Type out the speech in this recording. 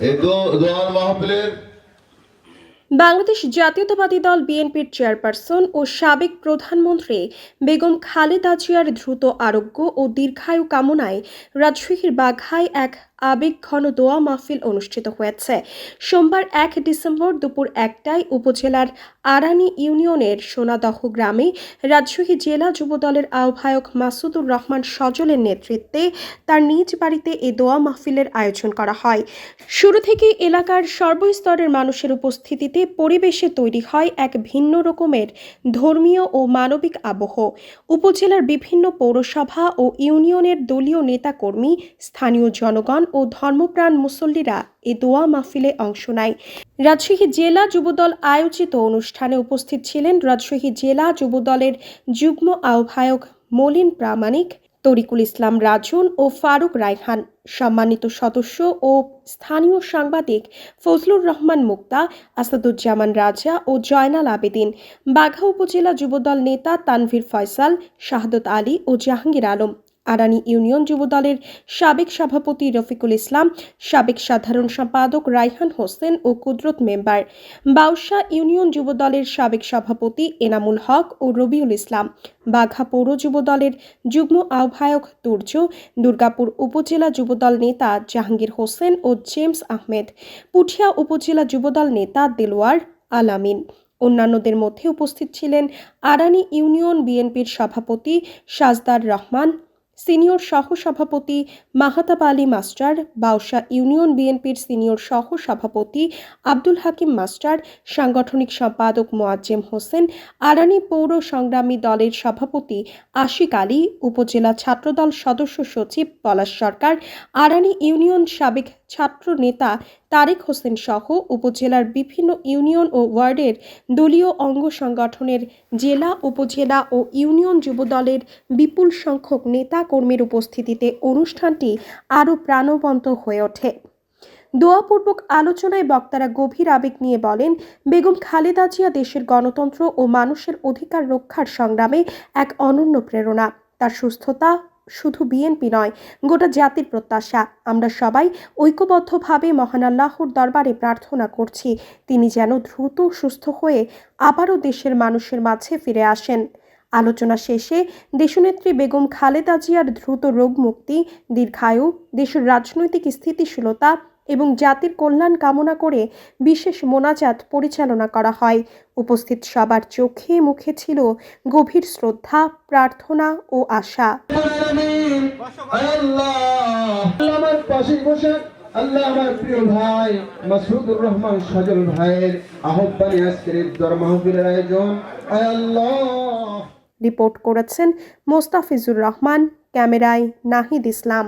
এই দোয়ার মাহফিলের বাংলাদেশ জাতীয়তাবাদী দল বিএনপির চেয়ারপারসন ও সাবেক প্রধানমন্ত্রী বেগম খালেদা জিয়ার দ্রুত আরোগ্য ও দীর্ঘায়ু কামনায় রাজশাহীর বাঘায় এক আবেগঘন দোয়া মাহফিল অনুষ্ঠিত হয়েছে। সোমবার এক ডিসেম্বর দুপুর একটায় উপজেলার আরানি ইউনিয়নের সোনাদহ গ্রামে রাজশাহী জেলা যুবদলের আহ্বায়ক মাসুদুর রহমান সজলের নেতৃত্বে তার নিজ বাড়িতে এ দোয়া মাহফিলের আয়োজন করা হয়। শুরু থেকে এলাকার সর্বস্তরের মানুষের উপস্থিতিতে পরিবেশে তৈরি হয় এক ভিন্ন রকমের ধর্মীয় ও মানবিক আবহ। উপজেলার বিভিন্ন পৌরসভা ও ইউনিয়নের দলীয় নেতাকর্মী, স্থানীয় জনগণ ও ধর্মপ্রাণ মুসল্লিরা এ দোয়া মাহফিলে অংশ নেয়। রাজশাহী জেলা যুবদল আয়োজিত অনুষ্ঠানে উপস্থিত ছিলেন রাজশাহী জেলা যুবদলের যুগ্ম আহ্বায়ক মলিন প্রামাণিক তরিকুল ইসলাম রাজন ও ফারুক রায়হান। সম্মানিত সদস্য ও স্থানীয় সাংবাদিক ফজলুর রহমান মুক্তা, আসাদুজ্জামান রাজা ও জয়নাল আবেদিন। বাঘা উপজেলা যুবদল নেতা তানভীর ফয়সাল, শাহাদত আলী ও জাহাঙ্গীর আলম। আরানি ইউনিয়ন যুবদলের সাবেক সভাপতি রফিকুল ইসলাম, সাবেক সাধারণ সম্পাদক রাইহান হোসেন ও কুদরত মেম্বার। বাউসা ইউনিয়ন যুবদলের সাবেক সভাপতি এনামুল হক ও রবিউল ইসলাম। বাঘা পৌর যুবদলের যুগ্ম আহ্বায়ক তুর্য, দুর্গাপুর উপজেলা যুবদল নেতা জাহাঙ্গীর হোসেন ও জেমস আহমেদ, পুঠিয়া উপজেলা যুবদল নেতা দেলোয়ার আলামিন। অন্যান্যদের মধ্যে উপস্থিত ছিলেন আরানি ইউনিয়ন বিএনপির সভাপতি সাজদার রহমান সিনিয়র সহ সভাপতি মাহাতাব আলী মাস্টার, বাউসা ইউনিয়ন বিএনপির সিনিয়র সহ সভাপতি আব্দুল হাকিম মাস্টার, সাংগঠনিক সম্পাদক মোয়াজ্জেম হোসেন আরানি পৌর সংগ্রামী দলের সভাপতি আশিক আলী, উপজেলা ছাত্রদল সদস্য সচিব পলাশ সরকার আরানি ইউনিয়ন সাবেক ছাত্র নেতা তারেক হোসেন সহ উপজেলার বিভিন্ন ইউনিয়ন ও ওয়ার্ডের দলীয় অঙ্গ সংগঠনের জেলা, উপজেলা ও ইউনিয়ন যুবদলের বিপুল সংখ্যক নেতা কর্মীর উপস্থিতিতে অনুষ্ঠানটি আরও প্রাণবন্ত হয়ে ওঠে। দোয়াপূর্বক আলোচনায় বক্তারা গভীর আবেগ নিয়ে বলেন, বেগম খালেদা জিয়া দেশের গণতন্ত্র ও মানুষের অধিকার রক্ষার সংগ্রামে এক অনন্য প্রেরণা। তার সুস্থতা শুধু বিএনপি নয়, গোটা জাতির প্রত্যাশা। আমরা সবাই ঐক্যবদ্ধভাবে মহান আল্লাহর দরবারে প্রার্থনা করছি। তিনি যেন দ্রুত সুস্থ হয়ে আবারও দেশের মানুষের মাঝে ফিরে আসেন। আলোচনা শেষে দেশনেত্রী বেগম খালেদা জিয়ার দ্রুত রোগ মুক্তি দীর্ঘায়ু, দেশের রাজনৈতিক স্থিতিশীলতা এবং জাতির কল্যাণ কামনা করে বিশেষ মোনাজাত পরিচালনা করা হয়। উপস্থিত সবার চোখে মুখে ছিল গভীর শ্রদ্ধা প্রার্থনা ও আশা। আল্লাহ আমার প্রিয় ভাই মাসুদুর রহমান সজল ভাইয়ের আহ্বানে আজকের মাহফিলের আয়োজন আল্লাহ। রিপোর্ট করেছেন মোস্তাফিজুর রহমান ক্যামেরায় নাহিদ ইসলাম।